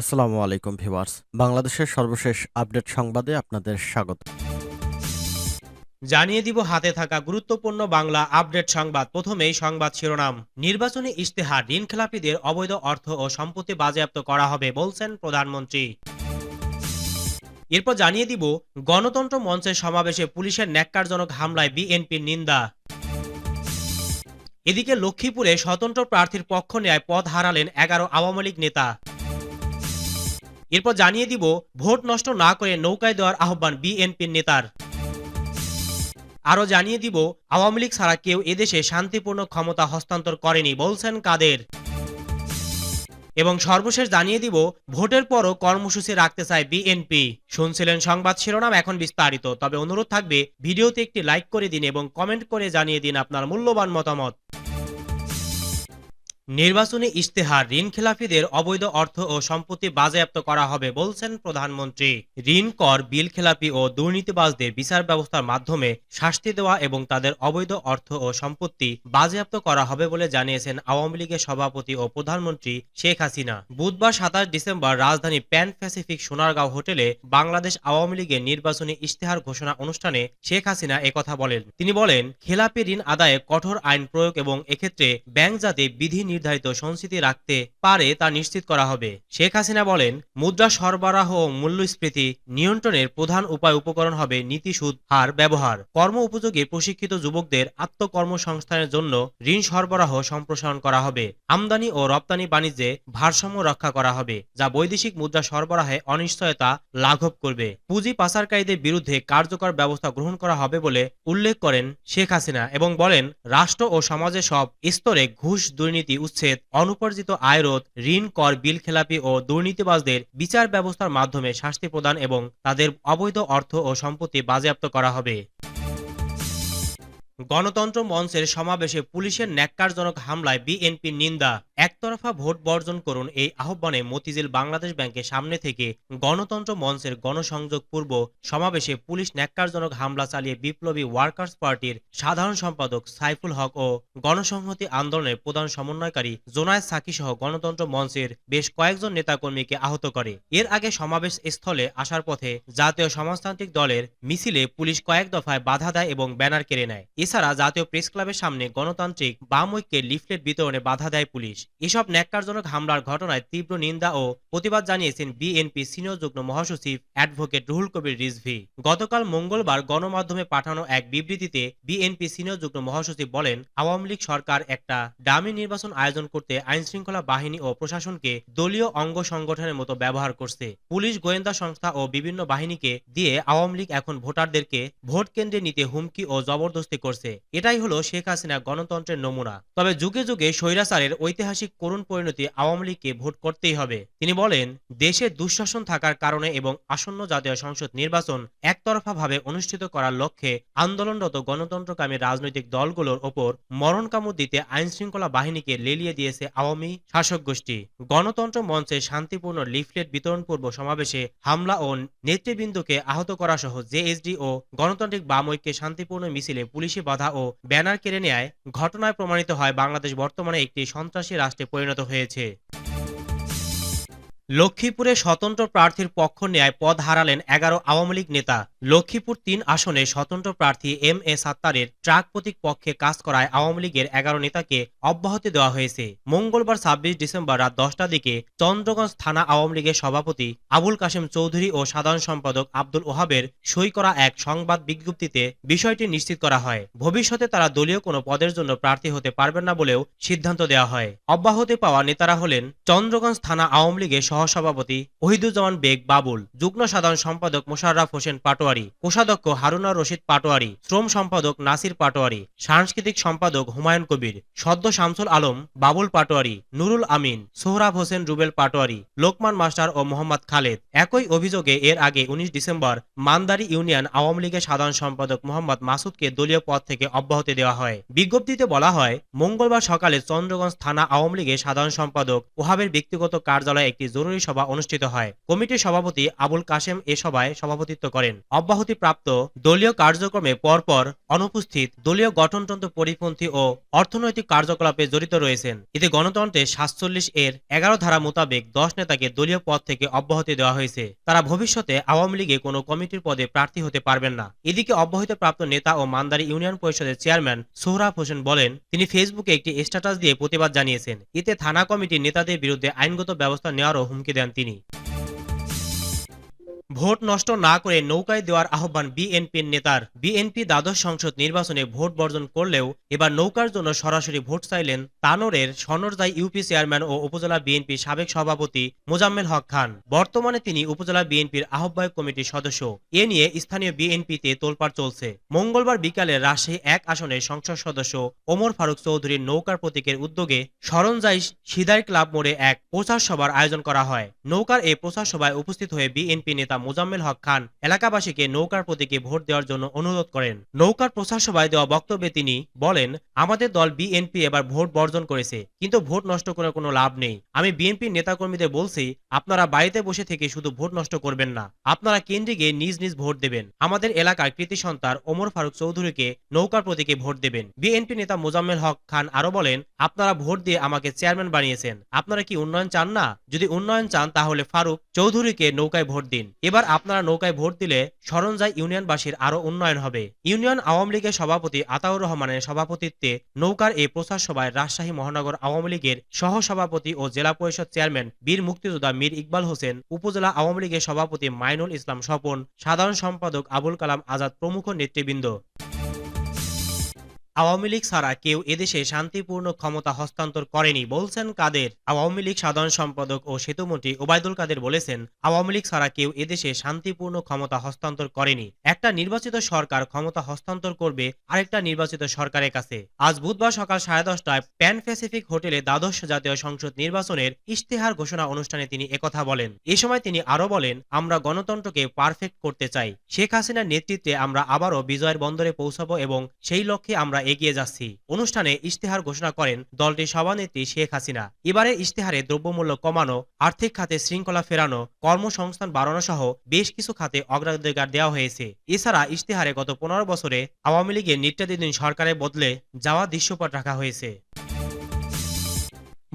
আসসালামু আলাইকুম ভিউয়ার্স। বাংলাদেশের সর্বশেষ আপডেট সংবাদে আপনাদের স্বাগত। জানিয়ে দিব হাতে থাকা গুরুত্বপূর্ণ বাংলা আপডেট সংবাদ। প্রথমেই সংবাদ শিরোনাম। নির্বাচনী ইশতেহার ঋণখেলাপিদের অবৈধ অর্থ ও সম্পত্তি বাজেয়াপ্ত করা হবে বলছেন প্রধানমন্ত্রী। এরপর জানিয়ে দিব, গণতন্ত্র মঞ্চের সমাবেশে পুলিশের ন্যাক্কারজনক হামলায় বিএনপির নিন্দা। এদিকে লক্ষ্মীপুরে স্বতন্ত্র প্রার্থীর পক্ষ নেয় পদ হারালেন এগারো আওয়ামী লীগ নেতা। এরপর জানিয়ে দিব, ভোট নষ্ট না করে নৌকায় দেওয়ার আহ্বান বিএনপির নেতার। আরও জানিয়ে দিব, আওয়ামী লীগ ছাড়া কেউ এদেশে শান্তিপূর্ণ ক্ষমতা হস্তান্তর করেনি, বলছেন কাদের? এবং সর্বশেষ জানিয়ে দিব, ভোটের পরও কর্মসূচি রাখতে চায় বিএনপি। শুনছিলেন সংবাদ শিরোনাম, এখন বিস্তারিত। তবে অনুরোধ থাকবে, ভিডিওতে একটি লাইক করে দিন এবং কমেন্ট করে জানিয়ে দিন আপনার মূল্যবান মতামত। নির্বাচনী ইশতেহার ঋণ খেলাফিদের অবৈধ অর্থ ও সম্পত্তি বাজেয়াপ্ত করা হবে বলছেন প্রধানমন্ত্রী। ঋণ কর, বিল খেলাপি ও দুর্নীতিবাজদের বিচার ব্যবস্থার মাধ্যমে শাস্তি দেওয়া এবং তাদের অবৈধ অর্থ ও সম্পত্তি বাজেয়াপ্ত করা হবে বলে জানিয়েছেন আওয়ামী লীগের সভাপতি ও প্রধানমন্ত্রী শেখ হাসিনা। বুধবার সাতাশ ডিসেম্বর রাজধানী প্যান প্যাসিফিক সোনারগাঁও হোটেলে বাংলাদেশ আওয়ামী লীগের নির্বাচনী ইশতেহার ঘোষণা অনুষ্ঠানে শেখ হাসিনা একথা বলেন। তিনি বলেন, খেলাপি ঋণ আদায়ে কঠোর আইন প্রয়োগ এবং এক্ষেত্রে ব্যাংক যাতে বিধি নির্ধারিত সংস্কৃতি রাখতে পারে তা নিশ্চিত করা হবে। শেখ হাসিনা বলেন, মুদ্রা সরবরাহ ও মূল্যস্ফীতি নিয়ন্ত্রণের প্রধান উপায় উপকরণ হবে নীতি, সুদ, হার, ব্যবহার। কর্ম উপযোগী প্রশিক্ষিত যুবকদের আত্মকর্মসংস্থানের জন্য ঋণ সরবরাহ সম্প্রসারণ করা হবে। আমদানি ও রপ্তানি বাণিজ্যে ভারসাম্য রক্ষা করা হবে, যা বৈদেশিক মুদ্রা সরবরাহে অনিশ্চয়তা লাঘব করবে। পুঁজি পাচারকারীদের বিরুদ্ধে কার্যকর ব্যবস্থা গ্রহণ করা হবে বলে উল্লেখ করেন শেখ হাসিনা এবং বলেন, রাষ্ট্র ও সমাজের সব স্তরে ঘুষ দুর্নীতি উচ্ছেদ, অনুপার্জিত আয়রোধ ঋণ কর, বিল খেলাপি ও দুর্নীতিবাজদের বিচার ব্যবস্থার মাধ্যমে শাস্তি প্রদান এবং তাদের অবৈধ অর্থ ও সম্পত্তি বাজেয়াপ্ত করা হবে। গণতন্ত্র মঞ্চের সমাবেশে পুলিশের ন্যাক্কারজনক হামলায় বিএনপির নিন্দা। একতরফা ভোট বর্জন করুন এই আহ্বানে মতিঝিল বাংলাদেশ ব্যাংকের সামনে থেকে গণতন্ত্র মঞ্চের গণসংযোগ পূর্ব সমাবেশে পুলিশ ন্যাক্কারজনক হামলা চালিয়ে বিপ্লবী ওয়ার্কার্স পার্টির সাধারণ সম্পাদক সাইফুল হক ও গণসংহতি আন্দোলনের প্রধান সমন্বয়কারী জোনায়েদ সাকি সহ গণতন্ত্র মঞ্চের বেশ কয়েকজন নেতাকর্মীকে আহত করে। এর আগে সমাবেশ স্থলে আসার পথে জাতীয় সমাজতান্ত্রিক দলের মিছিলে পুলিশ কয়েক দফায় বাধা দেয় এবং ব্যানার কেড়ে নেয়। এছাড়া জাতীয় প্রেস ক্লাবের সামনে গণতান্ত্রিক বাম ঐক্যের লিফলেট বিতরণে বাধা দেয় পুলিশ। এসব ন্যাক্কারজনক হামলার ঘটনায় তীব্র নিন্দা ও প্রতিবাদ জানিয়েছেন বিএনপি সিনিয়র যুগ্ম মহাসচিব অ্যাডভোকেট রুহুল কবির রিজভি। গতকাল মঙ্গলবার গণমাধ্যমে পাঠানো এক বিবৃতিতে বিএনপি সিনিয়র যুগ্ম মহাসচিব বলেন, আওয়ামী লীগ সরকার একটা ডামি নির্বাচন আয়োজন করতে আইনশৃঙ্খলা বাহিনী ও প্রশাসনকে দলীয় অঙ্গ সংগঠনের মতো ব্যবহার করছে। পুলিশ, গোয়েন্দা সংস্থা ও বিভিন্ন বাহিনীকে দিয়ে আওয়ামী লীগ এখন ভোটারদেরকে ভোট কেন্দ্রে নিতে হুমকি ও জবরদস্তি করছে। এটাই হলো শেখ হাসিনা গণতন্ত্রের নমুনা। তবে যুগে যুগে স্বৈরাচারের ঐতিহাসিক করুণ পরিণতি আওয়ামী লীগকে ভোট করতেই হবে। তিনি বলেন, দেশে দুঃশাসন থাকার কারণে এবং আসন্ন জাতীয় সংসদ নির্বাচন একতরফাভাবে অনুষ্ঠিত করার লক্ষ্যে আন্দোলনরত গণতন্ত্রকামী রাজনৈতিক দলগুলোর ওপর মরণকামু দিতে আইন শৃঙ্খলা বাহিনীকে লেলিয়ে দিয়েছে আওয়ামী শাসক গোষ্ঠী। গণতন্ত্র মঞ্চে শান্তিপূর্ণ লিফলেট বিতরণ পূর্ব সমাবেশে হামলা ও নেতৃবৃন্দকে আহত করা সহ জেএসডি ও গণতান্ত্রিক বাম ঐক্যে শান্তিপূর্ণ মিছিলে পুলিশি বাধা ও ব্যানার কেড়ে নেয় ঘটনায় প্রমাণিত হয় বাংলাদেশ বর্তমানে একটি সন্ত্রাসী রাষ্ট্রে পরিণত হয়েছে লক্ষ্মীপুরে স্বতন্ত্র প্রার্থীর পক্ষ নেয় পদ হারালেন এগারো আওয়ামী লীগ নেতা। লক্ষ্মীপুর তিন আসনে স্বতন্ত্র প্রার্থী এম এ সাত্তারের ট্রাক প্রতীক পক্ষে কাজ করায় আওয়ামী লীগের এগারো নেতাকে অব্যাহতি দেওয়া হয়েছে। মঙ্গলবার ছাব্বিশ ডিসেম্বর রাত দশটার দিকে চন্দ্রগঞ্জ থানা আওয়ামী লীগের সভাপতি আবুল কাশেম চৌধুরী ও সাধারণ সম্পাদক আব্দুল ওহাবের সই করা এক সংবাদ বিজ্ঞপ্তিতে বিষয়টি নিশ্চিত করা হয়। ভবিষ্যতে তারা দলীয় কোনো পদের জন্য প্রার্থী হতে পারবেন না বলেও সিদ্ধান্ত দেওয়া হয়। অব্যাহতি পাওয়া নেতারা হলেন চন্দ্রগঞ্জ থানা আওয়ামী লীগের সহসভাপতি ওহিদুজ্জামান বেগ বাবুল, যুগ্ম সাধারণ সম্পাদক মোশাররফ হোসেন পাটোয়ারি, কোষাধ্যক্ষ হারুনা রশিদ পাটোয়ারি, শ্রম সম্পাদক নাসির পাটোয়ারি, সাংস্কৃতিক সম্পাদক হুমায়ুন কবির, সদ্য শামসুল আলম, বাবুল পাটোয়ারি, নুরুল আমিন, সোহরাব হোসেন রুবেল পাটোয়ারি, লোকমান মাস্টার ও মোহাম্মদ খালেদ। একই অভিযোগে এর আগে উনিশ ডিসেম্বর মান্দারি ইউনিয়ন আওয়ামী লীগের সাধারণ সম্পাদক মোহাম্মদ মাসুদকে দলীয় পদ থেকে অব্যাহতি দেওয়া হয়। বিজ্ঞপ্তিতে বলা হয়, মঙ্গলবার সকালে চন্দ্রগঞ্জ থানা আওয়ামী লীগের সাধারণ সম্পাদক ওহাবের ব্যক্তিগত কার্যালয়ে একটি জরুরি জরুরি সভা অনুষ্ঠিত হয়। কমিটির সভাপতি আবুল কাশেম এ সভায় সভাপতিত্ব করেন। অব্যাহতিপ্রাপ্ত দলীয় কার্যক্রমে পরপর অনুপস্থিত দলীয় গঠনতন্ত্র পরিপন্থী ও অর্থনৈতিক কার্যকলাপে জড়িত রয়েছেন। এতে গণতন্ত্রে সাতচল্লিশ এর এগারো ধারা মোতাবেক দশ নেতাকে দলীয় পদ থেকে অব্যাহতি দেওয়া হয়েছে। তারা ভবিষ্যতে আওয়ামী লীগে কোনো কমিটির পদে প্রার্থী হতে পারবেন না। এদিকে অব্যাহতিপ্রাপ্ত নেতা ও মান্দারি ইউনিয়ন পরিষদের চেয়ারম্যান সোহরাব হোসেন বলেন, তিনি ফেসবুকে একটি স্ট্যাটাস দিয়ে প্রতিবাদ জানিয়েছেন। এতে থানা কমিটির নেতাদের বিরুদ্ধে আইনগত ব্যবস্থা নেওয়ারও হুমকি দেন তিনি ভোট নষ্ট না করে নৌকায় দেওয়ার আহ্বান বিএনপির নেতার। বিএনপি দ্বাদশ সংসদ নির্বাচনে ভোট বর্জন করলেও এবার নৌকার জন্য সরাসরি ভোট চাইলেন তানোরের সনরদাই ইউপি চেয়ারম্যান ও উপজেলা বিএনপির সাবেক সভাপতি মোজাম্মেল হক খান। বর্তমানে তিনি উপজেলা বিএনপির আহ্বায়ক কমিটির সদস্য। এ নিয়ে স্থানীয় বিএনপিতে তোলপাড় চলছে। মঙ্গলবার বিকালে রাজশাহী এক আসনের সংসদ সদস্য ওমর ফারুক চৌধুরীর নৌকার প্রতীকের উদ্যোগে সরঞ্জাই সিদাই ক্লাব মোড়ে এক প্রচার সভার আয়োজন করা হয়। নৌকার এই প্রচার সভায় উপস্থিত হয়ে বিএনপি নেতা মোজাম্মেল হক খান এলাকাবাসীকে নৌকার প্রতীকে ভোট দেওয়ার জন্য অনুরোধ করেন। নৌকার প্রচার সভায় দেওয়া বক্তব্যে তিনি বলেন, আমাদের দল বিএনপি এবার ভোট বর্জন করেছে, কিন্তু ভোট নষ্ট করে কোনো লাভ নেই। আমি বিএনপির নেতাকর্মীদের বলছি, আপনারা বাড়িতে বসে থেকে শুধু ভোট নষ্ট করবেন না, আপনারা কেন্দ্রে গিয়ে নিজ নিজ ভোট দেবেন। আমাদের এলাকার কৃতি সন্তান ওমর ফারুক চৌধুরীকে নৌকার প্রতীকে ভোট দেবেন। বিএনপি নেতা মোজাম্মেল হক খান আরও বলেন, আপনারা ভোট দিয়ে আমাকে চেয়ারম্যান বানিয়েছেন। আপনারা কি উন্নয়ন চান না? যদি উন্নয়ন চান তাহলে ফারুক চৌধুরীকে নৌকায় ভোট দিন। এবার আপনারা নৌকায় ভোট দিলে সরঞ্জাই ইউনিয়নবাসীর আরও উন্নয়ন হবে। ইউনিয়ন আওয়ামী লীগের সভাপতি আতাউর রহমানের সভাপতিত্বে নৌকার এই প্রচার সভায় রাজশাহী মহানগর আওয়ামী লীগের সহসভাপতি ও জেলা পরিষদ চেয়ারম্যান বীর মুক্তিযোদ্ধা মীর ইকবাল হোসেন, উপজেলা আওয়ামী লীগের সভাপতি মাইনুল ইসলাম স্বপন, সাধারণ সম্পাদক আবুল কালাম আজাদ প্রমুখ নেতৃবৃন্দ। আওয়ামী লীগ ছাড়া কেউ এদেশে শান্তিপূর্ণ ক্ষমতা হস্তান্তর করেনি বলছেন কাদের। আওয়ামী লীগ সাধারণ সম্পাদক ও সেতুমন্ত্রী ওবায়দুল কাদের বলেছেন, আওয়ামী লীগ ছাড়া কেউ এদেশে শান্তিপূর্ণ ক্ষমতা হস্তান্তর করেনি। একটা নির্বাচিত সরকার ক্ষমতা হস্তান্তর করবে আরেকটা নির্বাচিত সরকারের কাছে। আজ বুধবার সকাল সাড়ে দশটায় প্যান প্যাসিফিক হোটেলে দ্বাদশ জাতীয় সংসদ নির্বাচনের ইশতেহার ঘোষণা অনুষ্ঠানে তিনি একথা বলেন। এ সময় তিনি আরও বলেন, আমরা গণতন্ত্রকে পারফেক্ট করতে চাই। শেখ হাসিনার নেতৃত্বে আমরা আবারও বিজয়ের বন্দরে পৌঁছাবো এবং সেই লক্ষ্যে আমরা এগিয়ে যাচ্ছি। অনুষ্ঠানে ইশতেহার ঘোষণা করেন দলটির সভানেত্রী শেখ হাসিনা। এবারে ইশতেহারে দ্রব্যমূল্য কমানো, আর্থিক খাতে শৃঙ্খলা ফেরানো, কর্মসংস্থান বাড়ানো সহ বেশ কিছু খাতে অগ্রাধিকার দেওয়া হয়েছে। এছাড়া ইশতেহারে গত পনেরো বছরে আওয়ামী লীগের নেতৃত্বাধীন সরকারের বদলে যাওয়া দৃশ্যপট রাখা হয়েছে।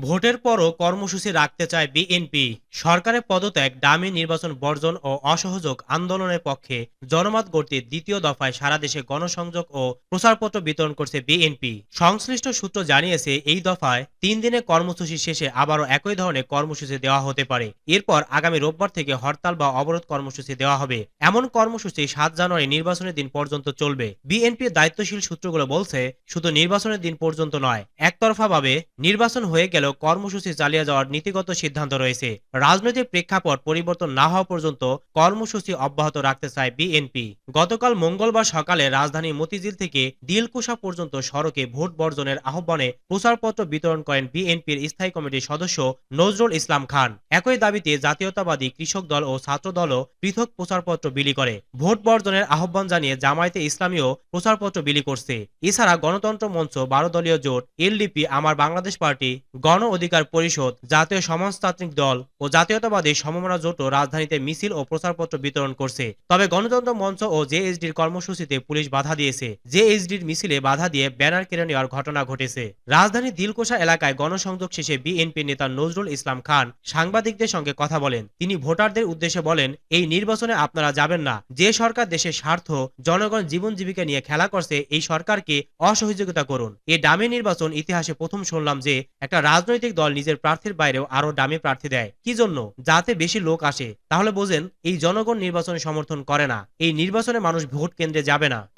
ভোটের পরও কর্মসূচি রাখতে চায় বিএনপি। সরকারের পদত্যাগ ডামি নির্বাচন বর্জন ও অসহযোগ আন্দোলনের পক্ষে জনমত গড়তে দ্বিতীয় দফায় সারা দেশে গণসংযোগ ও প্রচারপত্র বিতরণ করছে বিএনপি। সংশ্লিষ্ট সূত্র জানিয়েছে, এই দফায় তিন দিনের কর্মসূচি শেষে আবারও একই ধরনের কর্মসূচি দেওয়া হতে পারে। এরপর আগামী রোববার থেকে হরতাল বা অবরোধ কর্মসূচি দেওয়া হবে। এমন কর্মসূচি সাত জানুয়ারি নির্বাচনের দিন পর্যন্ত চলবে। বিএনপির দায়িত্বশীল সূত্রগুলো বলছে, শুধু নির্বাচনের দিন পর্যন্ত নয়, একতরফাভাবে নির্বাচন হয়ে গেলেও কর্মসূচি চালিয়ে যাওয়ার নীতিগত সিদ্ধান্ত রয়েছে। রাজনৈতিক প্রেক্ষাপট পরিবর্তন না হওয়া পর্যন্ত কর্মসূচি অব্যাহত রাখতে চায় বিএনপি। গতকাল মঙ্গলবার সকালে রাজধানী মতিঝিল থেকে দিলকুশা পর্যন্ত সড়কে ভোট বর্জনের আহ্বানে প্রচারপত্র বিতরণ করেন বিএনপির স্থায়ী কমিটির সদস্য নজরুল ইসলাম খান। একই দাবিতে জাতীয়তাবাদী কৃষক দল ও ছাত্র দলও পৃথক প্রচারপত্র বিলি করে। ভোট বর্জনের আহ্বান জানিয়ে জামায়াতে ইসলামীও প্রচারপত্র বিলি করছে। এছাড়া গণতন্ত্র মঞ্চ বারো দলীয় জোট এলডিপি আমার বাংলাদেশ পার্টি, গণ অধিকার পরিষদ, জাতীয় সমাজতান্ত্রিক দল ও জাতীয়তাবাদী সমমনা জোটও রাজধানীতে মিছিল ও প্রচারপত্র বিতরণ করছে। তবে গণতন্ত্র মঞ্চ ও জেএসডির কর্মসূচিতে পুলিশ বাধা দিয়েছে। জেএসডির মিছিলে বাধা দিয়ে ব্যানার কেড়ে নেওয়ার ঘটনা ঘটেছে। রাজধানী দিলকোষা এলাকায় গণসংযোগ শেষে বিএনপি নেতা নজরুল ইসলাম খান সাংবাদিকদের সঙ্গে কথা বলেন। তিনি ভোটারদের উদ্দেশ্যে বলেন, এই নির্বাচনে আপনারা যাবেন না। যে সরকার দেশের স্বার্থ, জনগণ জীবন জীবিকা নিয়ে খেলা করছে, এই সরকারকে অসহযোগিতা করুন। এই ডামি নির্বাচন ইতিহাসে প্রথম শুনলাম যে, একটা রাজনৈতিক দল নিজের প্রার্থীর বাইরেও আরও দামি প্রার্থী দেয়। কি জন্য? যাতে বেশি লোক আসে। তাহলে বোঝেন, এই জনগণ নির্বাচনে সমর্থন করে না। এই নির্বাচনে মানুষ ভোট কেন্দ্রে যাবে না।